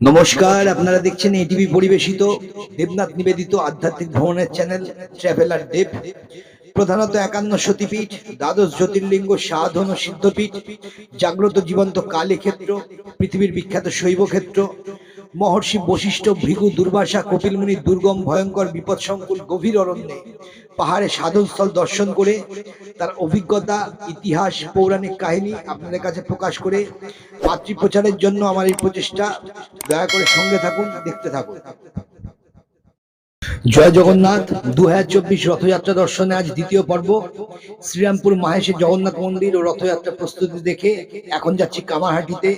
নমস্কার, আপনারা দেখছেন এটিভি পরিবেশিত দেবনাথ নিবেদিত আধ্যাত্মিক ভ্রমণের চ্যানেল ট্রাভেলার দেব। প্রধানত একান্ন সতীপীঠ, দ্বাদশ জ্যোতির্লিঙ্গ, সাধন সিদ্ধপীঠ, জাগ্রত জীবন্ত কালী ক্ষেত্র পৃথিবীর বিখ্যাত শৈব ক্ষেত্র মহর্ষি বশিষ্ঠ ভৃগু দুর্বাসা কপিলমুনি দুর্গম ভয়ঙ্কর বিপদসংকুল গভীর অরণ্যে পাহাড়ে সাধনস্থল দর্শন করে তার অভিজ্ঞতা, ইতিহাস, পৌরাণিক কাহিনী আপনাদের কাছে প্রকাশ করে মাতৃ প্রচারের জন্য আমার এই প্রচেষ্টা, দয়া করে সঙ্গে থাকুন, দেখতে থাকুন। জয় জগন্নাথ দু হাজার চব্বিশ রথযাত্রা দর্শনে আজ দ্বিতীয় পর্ব। শ্রীরামপুর মাহেশের জগন্নাথ মন্দির ও রথযাত্রা প্রস্তুতি দেখে এখন যাচ্ছি কামারহাটিতে।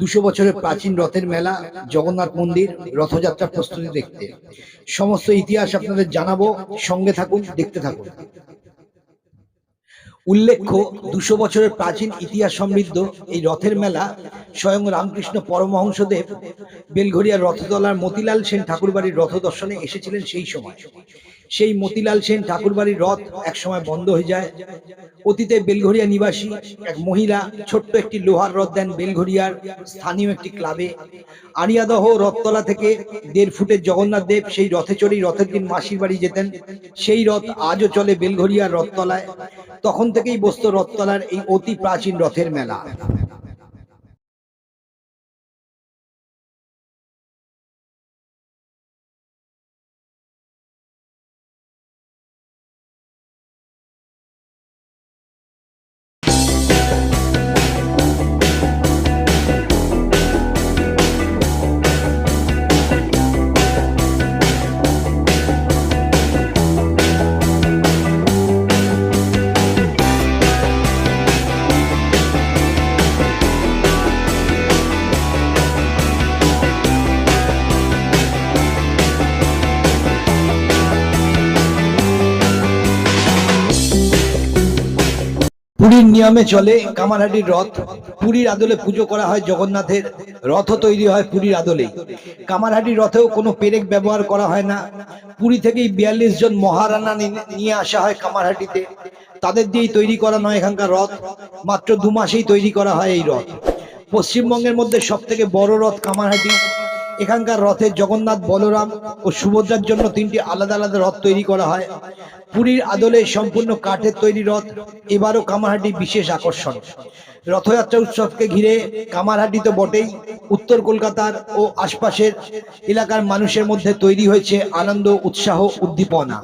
দুশো বছরের প্রাচীন রথের মেলা, জগন্নাথ মন্দির রথযাত্রা প্রস্তুতি দেখতে। সমস্ত ইতিহাস আপনাদের জানাব, সঙ্গে থাকুন, দেখতে থাকুন। উল্লেখ্য দুশো বছরের প্রাচীন ইতিহাস সমৃদ্ধ এই রথের মেলা স্বয়ং রামকৃষ্ণ পরমহংসদেব বেলঘরিয়ার রথতলার মতিলাল সেন ঠাকুরবাড়ির রথ দর্শনে এসেছিলেন সেই সময়। সেই মতিলাল সেন ঠাকুরবাড়ির রথ একসময় বন্ধ হয়ে যায়। অতীতে বেলঘরিয়া নিবাসী এক মহিলা ছোট্ট একটি লোহার রথ দেন বেলঘরিয়ার স্থানীয় একটি ক্লাবে। আরিয়াদহ রথতলা থেকে দেড় ফুটের জগন্নাথ দেব সেই রথে চড়েই রথের দিন মাসির বাড়ি যেতেন। সেই রথ আজও চলে বেলঘরিয়ার রথতলায়। তখন থেকেই বসত রথতলার এই অতি প্রাচীন রথের মেলা। পুরীর নিয়মে চলে কামারহাটির রথ। পুরীর আদলে পুজো করা হয় জগন্নাথের। রথও তৈরি হয় পুরীর আদলেই। কামারহাটির রথেও কোনো পেরেক ব্যবহার করা হয় না। পুরী থেকেই বিয়াল্লিশ জন মহারানা নিয়ে আসা হয় কামারহাটিতে। তাদের দিয়েই তৈরি করা নয় এখানকার রথ। মাত্র দু মাসেই তৈরি করা হয় এই রথ। পশ্চিমবঙ্গের মধ্যে সব থেকে বড় রথ কামারহাটি। এখানকার রথে জগন্নাথ, বলরাম ও সুভদ্রার জন্য তিনটি আলাদা আলাদা রথ তৈরি করা হয়। পুরীর আদলে সম্পূর্ণ কাঠের তৈরি রথ, এবারও কামারহাটি বিশেষ আকর্ষণ। রথযাত্রা উৎসবকে ঘিরে কামারহাটি তো বটেই, উত্তর কলকাতার ও আশপাশের এলাকার মানুষের মধ্যে তৈরি হয়েছে আনন্দ, উৎসাহ, উদ্দীপনা।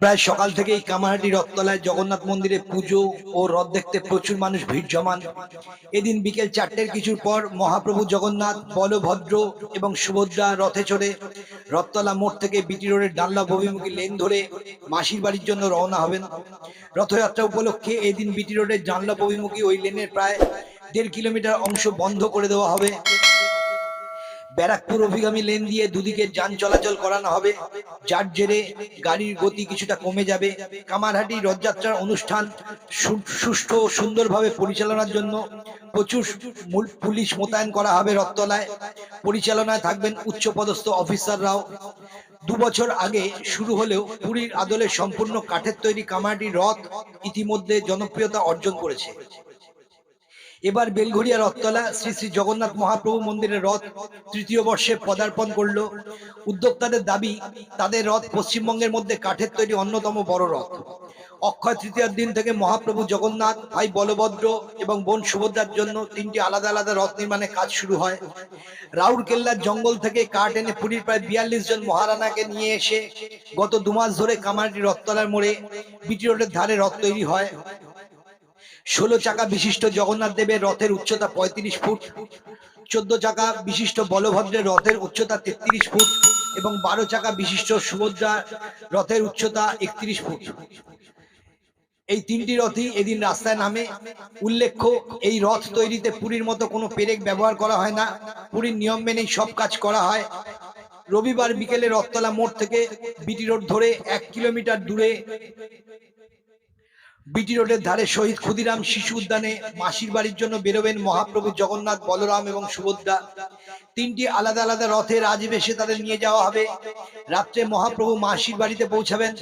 প্রায় সকাল থেকেই কামারহাটি রথতলায় জগন্নাথ মন্দিরে পুজো ও রথ দেখতে প্রচুর মানুষ ভিড় জমান। এদিন বিকেল চারটের কিছুর পর মহাপ্রভু জগন্নাথ, বলভদ্র এবং সুভদ্রা রথে চড়ে রথতলা মোড় থেকে বিটি রোডের ডাল্লা অভিমুখী লেন ধরে মাসির বাড়ির জন্য রওনা হবেন। রথযাত্রা উপলক্ষে এদিন বিটি রোডের জানলা অভিমুখী ওই লেনের প্রায় দেড় কিলোমিটার অংশ বন্ধ করে দেওয়া হবে। ব্যারাকপুর অভিগামী লেন দিয়ে দুদিকে যান চলাচল করানো হবে। যার জেরে গাড়ির গতি কিছুটা কমে যাবে। কামারহাটি রথযাত্রার অনুষ্ঠান সুষ্ঠু ও সুন্দরভাবে পরিচালনার জন্য প্রচুর পুলিশ মোতায়েন করা হবে রথতলায়। পরিচালনায় থাকবেন উচ্চপদস্থ অফিসাররাও। দু বছর আগে শুরু হলেও পুরীর আদলে সম্পূর্ণ কাঠের তৈরি কামারহাটি রথ ইতিমধ্যে জনপ্রিয়তা অর্জন করেছে। এবার বেলঘড়িয়া রথতলা শ্রী শ্রী জগন্নাথ মহাপ্রভু মন্দিরের রথ তৃতীয় বর্ষে পদার্পণ করল। উদ্যোক্তাদের দাবি, তাদের রথ পশ্চিমবঙ্গের মধ্যে কাঠের তৈরি অন্যতম বড় রথ। অক্ষয় তৃতীয়ার দিন থেকে মহাপ্রভু জগন্নাথ, ভাই বলভদ্র এবং বোন সুভদ্রার জন্য তিনটি আলাদা আলাদা রথ নির্মাণের কাজ শুরু হয়। রাউরকেল্লার জঙ্গল থেকে কাঠ এনে পুরীর প্রায় বিয়াল্লিশ জন মহারানাকে নিয়ে এসে গত দুমাস ধরে কামারটি রথতলার মোড়ে বিটি রোডের ধারে রথ তৈরি হয়। ষোলো চাকা বিশিষ্ট জগন্নাথ দেবের রথের উচ্চতা পঁয়ত্রিশ ফুট, চোদ্দ চাকা বিশিষ্ট বলভদ্রের রথের উচ্চতা তেত্রিশ ফুট এবং বারো চাকা বিশিষ্ট সুভদ্রা রথের উচ্চতা একত্রিশ ফুট। এই তিনটি রথই এদিন রাস্তায় নামে। উল্লেখ্য, এই রথ তৈরিতে পুরীর মতো কোনো পেরেক ব্যবহার করা হয় না। পুরীর নিয়ম মেনেই সব কাজ করা হয়। রবিবার বিকেলে রথতলা মোড় থেকে বিটি রোড ধরে এক কিলোমিটার দূরে বিটি রোডের ধারে শহীদ ক্ষুদিরাম শিশু উদ্যানে মাসির বাড়ির জন্য বেরোবেন মহাপ্রভু জগন্নাথ, বলরাম এবং সুভদ্রা। তিনটি আলাদা আলাদা রথে রাজবেশে তাদের নিয়ে যাওয়া হবে। রাত্রে মহাপ্রভু মাসির বাড়িতে পৌঁছাবেন।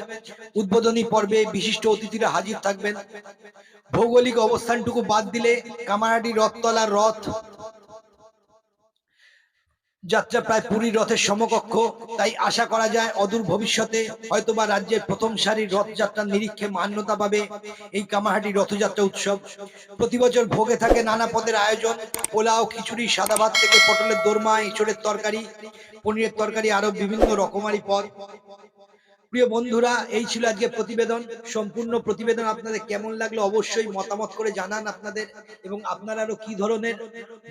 উদ্বোধনী পর্বে বিশিষ্ট অতিথিরা হাজির থাকবেন। ভৌগোলিক অবস্থানটুকু বাদ দিলে কামারাটি রথতলার রথ যাত্রা প্রায় পুরীর রথের সমকক্ষ। তাই আশা করা যায়, অদূর ভবিষ্যতে হয়তোবা রাজ্যের প্রথম সারির রথযাত্রার নিরীক্ষে মান্যতা পাবে এই কামাহাটি রথযাত্রা উৎসব। প্রতি বছর ভোগে থাকে নানা পদের আয়োজন, পোলাও, খিচুড়ি সাদা ভাত থেকে পটলের দোরমা এঁচড়ের তরকারি, পনিরের তরকারি আরও বিভিন্ন রকমারি পদ। প্রিয় বন্ধুরা, এই ছিল আজকে প্রতিবেদন। সম্পূর্ণ প্রতিবেদন আপনাদের কেমন লাগল অবশ্যই মতামত করে জানান আপনাদের এবং আপনারা আরও কি ধরনের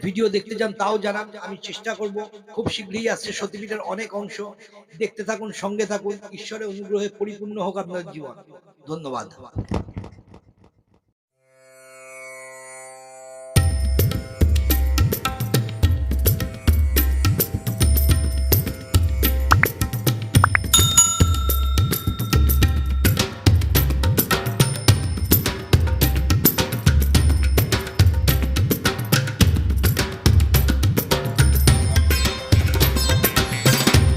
ভিডিও দেখতে চান তাও জানান। আমি চেষ্টা করব খুব শীঘ্রই আসছে সতীপীঠের অনেক অংশ। দেখতে থাকুন, সঙ্গে থাকুন। ঈশ্বরের অনুগ্রহে পরিপূর্ণ হোক আপনাদের জীবন। ধন্যবাদ।